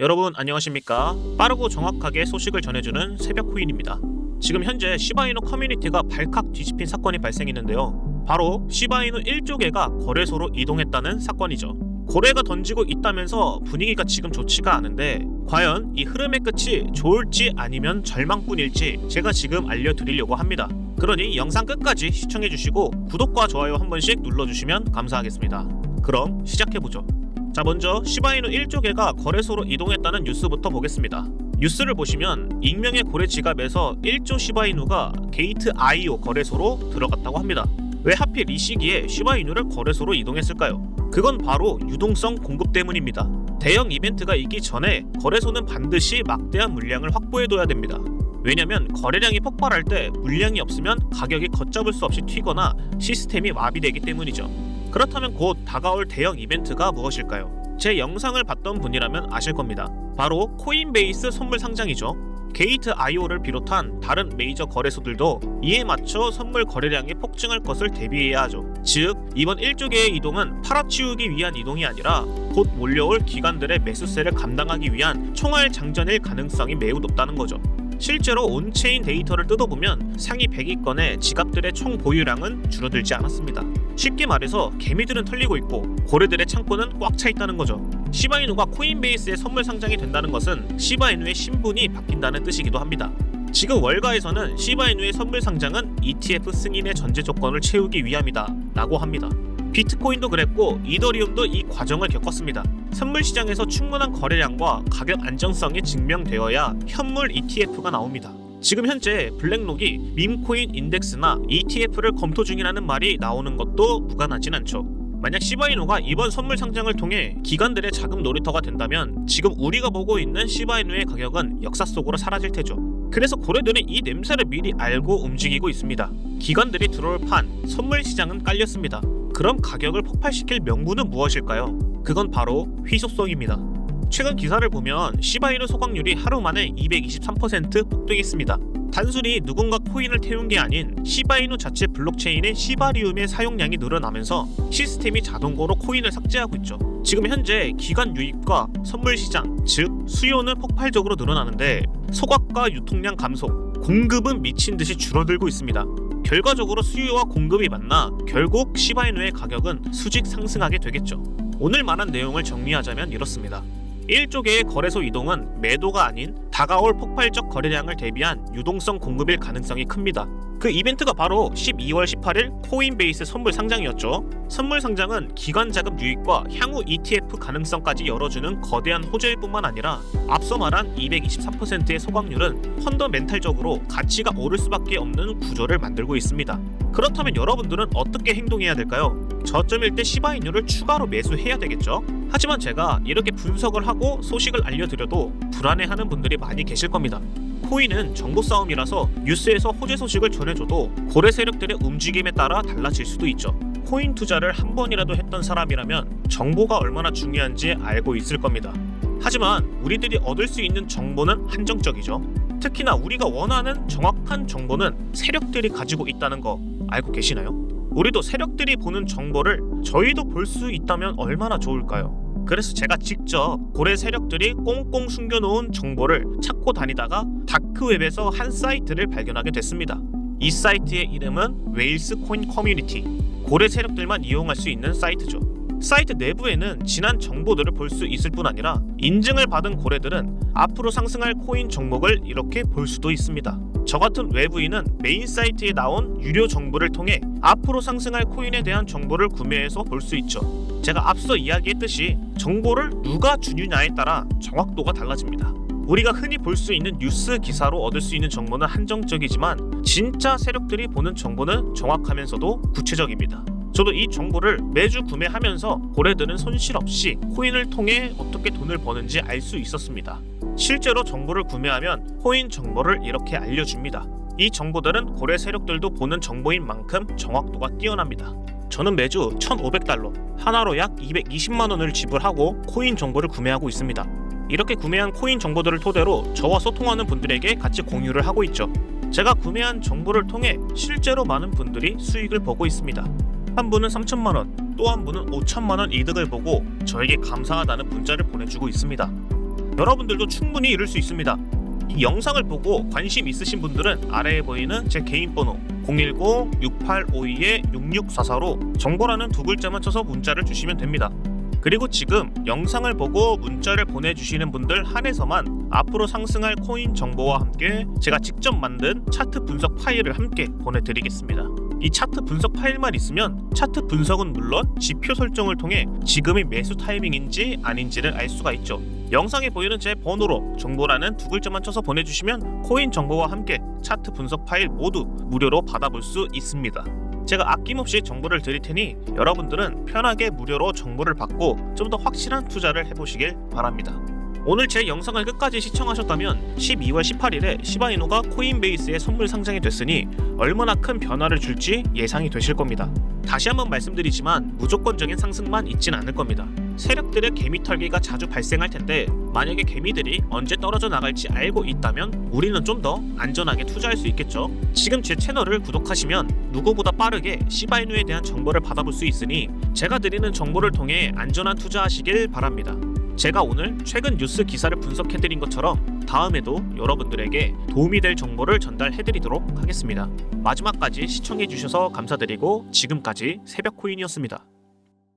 여러분 안녕하십니까? 빠르고 정확하게 소식을 전해주는 새벽 코인입니다. 지금 현재 시바이누 커뮤니티가 발칵 뒤집힌 사건이 발생했는데요. 바로 시바이누 1조개가 거래소로 이동했다는 사건이죠. 고래가 던지고 있다면서 분위기가 지금 좋지가 않은데 과연 이 흐름의 끝이 좋을지 아니면 절망뿐일지 제가 지금 알려드리려고 합니다. 그러니 영상 끝까지 시청해주시고 구독과 좋아요 한 번씩 눌러주시면 감사하겠습니다. 그럼 시작해보죠. 자 먼저 시바이누 1조개가 거래소로 이동했다는 뉴스부터 보겠습니다. 뉴스를 보시면 익명의 고래 지갑에서 1조 시바이누가 게이트 IO 거래소로 들어갔다고 합니다. 왜 하필 이 시기에 시바이누를 거래소로 이동했을까요? 그건 바로 유동성 공급 때문입니다. 대형 이벤트가 있기 전에 거래소는 반드시 막대한 물량을 확보해둬야 됩니다. 왜냐면 거래량이 폭발할 때 물량이 없으면 가격이 걷잡을 수 없이 튀거나 시스템이 마비되기 때문이죠. 그렇다면 곧 다가올 대형 이벤트가 무엇일까요? 제 영상을 봤던 분이라면 아실 겁니다. 바로 코인베이스 선물 상장이죠. 게이트 IO를 비롯한 다른 메이저 거래소들도 이에 맞춰 선물 거래량이 폭증할 것을 대비해야 하죠. 즉, 이번 1조개의 이동은 팔아치우기 위한 이동이 아니라 곧 몰려올 기관들의 매수세를 감당하기 위한 총알 장전일 가능성이 매우 높다는 거죠. 실제로 온체인 데이터를 뜯어보면 상위 100위권의 지갑들의 총 보유량은 줄어들지 않았습니다. 쉽게 말해서 개미들은 털리고 있고 고래들의 창고는 꽉 차 있다는 거죠. 시바이누가 코인베이스에 선물 상장이 된다는 것은 시바이누의 신분이 바뀐다는 뜻이기도 합니다. 지금 월가에서는 시바이누의 선물 상장은 ETF 승인의 전제 조건을 채우기 위함이다 라고 합니다. 비트코인도 그랬고 이더리움도 이 과정을 겪었습니다. 선물 시장에서 충분한 거래량과 가격 안정성이 증명되어야 현물 ETF가 나옵니다. 지금 현재 블랙록이 밈코인 인덱스나 ETF를 검토 중이라는 말이 나오는 것도 무관하진 않죠. 만약 시바이누가 이번 선물 상장을 통해 기관들의 자금 놀이터가 된다면 지금 우리가 보고 있는 시바이누의 가격은 역사 속으로 사라질 테죠. 그래서 고래들은 이 냄새를 미리 알고 움직이고 있습니다. 기관들이 들어올 판, 선물 시장은 깔렸습니다. 그럼 가격을 폭발시킬 명분은 무엇일까요? 그건 바로 희소성입니다. 최근 기사를 보면 시바이누 소각률이 하루 만에 223% 폭등했습니다. 단순히 누군가 코인을 태운 게 아닌 시바이누 자체 블록체인의 시바리움의 사용량이 늘어나면서 시스템이 자동으로 코인을 삭제하고 있죠. 지금 현재 기관 유입과 선물 시장, 즉 수요는 폭발적으로 늘어나는데 소각과 유통량 감소, 공급은 미친 듯이 줄어들고 있습니다. 결과적으로 수요와 공급이 만나 결국 시바이누의 가격은 수직 상승하게 되겠죠. 오늘 말한 내용을 정리하자면 이렇습니다. 1조개의 거래소 이동은 매도가 아닌 다가올 폭발적 거래량을 대비한 유동성 공급일 가능성이 큽니다. 그 이벤트가 바로 12월 18일 코인베이스 선물 상장이었죠. 선물 상장은 기관 자금 유입과 향후 ETF 가능성까지 열어주는 거대한 호재일 뿐만 아니라 앞서 말한 223%의 소각률은 펀더멘탈적으로 가치가 오를 수밖에 없는 구조를 만들고 있습니다. 그렇다면 여러분들은 어떻게 행동해야 될까요? 저점일 때 시바이누를 추가로 매수해야 되겠죠. 하지만 제가 이렇게 분석을 하고 소식을 알려드려도 불안해하는 분들이 많이 계실 겁니다. 코인은 정보 싸움이라서 뉴스에서 호재 소식을 전해줘도 고래 세력들의 움직임에 따라 달라질 수도 있죠. 코인 투자를 한 번이라도 했던 사람이라면 정보가 얼마나 중요한지 알고 있을 겁니다. 하지만 우리들이 얻을 수 있는 정보는 한정적이죠. 특히나 우리가 원하는 정확한 정보는 세력들이 가지고 있다는 거 알고 계시나요? 우리도 세력들이 보는 정보를 저희도 볼 수 있다면 얼마나 좋을까요? 그래서 제가 직접 고래 세력들이 꽁꽁 숨겨놓은 정보를 찾고 다니다가 다크웹에서 한 사이트를 발견하게 됐습니다. 이 사이트의 이름은 웨일스 코인 커뮤니티. 고래 세력들만 이용할 수 있는 사이트죠. 사이트 내부에는 지난 정보들을 볼 수 있을 뿐 아니라 인증을 받은 고래들은 앞으로 상승할 코인 종목을 이렇게 볼 수도 있습니다. 저 같은 외부인은 메인 사이트에 나온 유료 정보를 통해 앞으로 상승할 코인에 대한 정보를 구매해서 볼 수 있죠. 제가 앞서 이야기했듯이 정보를 누가 주느냐에 따라 정확도가 달라집니다. 우리가 흔히 볼 수 있는 뉴스 기사로 얻을 수 있는 정보는 한정적이지만 진짜 세력들이 보는 정보는 정확하면서도 구체적입니다. 저도 이 정보를 매주 구매하면서 고래들은 손실 없이 코인을 통해 어떻게 돈을 버는지 알 수 있었습니다. 실제로 정보를 구매하면 코인 정보를 이렇게 알려줍니다. 이 정보들은 고래 세력들도 보는 정보인 만큼 정확도가 뛰어납니다. 저는 매주 1,500달러, 하나로 약 220만 원을 지불하고 코인 정보를 구매하고 있습니다. 이렇게 구매한 코인 정보들을 토대로 저와 소통하는 분들에게 같이 공유를 하고 있죠. 제가 구매한 정보를 통해 실제로 많은 분들이 수익을 보고 있습니다. 한 분은 3천만 원, 또 한 분은 5천만 원 이득을 보고 저에게 감사하다는 문자를 보내주고 있습니다. 여러분들도 충분히 이룰 수 있습니다. 이 영상을 보고 관심 있으신 분들은 아래에 보이는 제 개인 번호 010-6852-6644로 정보라는 두 글자만 쳐서 문자를 주시면 됩니다. 그리고 지금 영상을 보고 문자를 보내주시는 분들 한해서만 앞으로 상승할 코인 정보와 함께 제가 직접 만든 차트 분석 파일을 함께 보내드리겠습니다. 이 차트 분석 파일만 있으면 차트 분석은 물론 지표 설정을 통해 지금이 매수 타이밍인지 아닌지를 알 수가 있죠. 영상에 보이는 제 번호로 정보라는 두 글자만 쳐서 보내주시면 코인 정보와 함께 차트 분석 파일 모두 무료로 받아볼 수 있습니다. 제가 아낌없이 정보를 드릴 테니 여러분들은 편하게 무료로 정보를 받고 좀 더 확실한 투자를 해보시길 바랍니다. 오늘 제 영상을 끝까지 시청하셨다면 12월 18일에 시바이노가 코인베이스에 선물 상장이 됐으니 얼마나 큰 변화를 줄지 예상이 되실 겁니다. 다시 한번 말씀드리지만 무조건적인 상승만 있진 않을 겁니다. 세력들의 개미 털기가 자주 발생할 텐데 만약에 개미들이 언제 떨어져 나갈지 알고 있다면 우리는 좀 더 안전하게 투자할 수 있겠죠. 지금 제 채널을 구독하시면 누구보다 빠르게 시바이누에 대한 정보를 받아볼 수 있으니 제가 드리는 정보를 통해 안전한 투자하시길 바랍니다. 제가 오늘 최근 뉴스 기사를 분석해드린 것처럼 다음에도 여러분들에게 도움이 될 정보를 전달해드리도록 하겠습니다. 마지막까지 시청해주셔서 감사드리고 지금까지 새벽 코인이었습니다.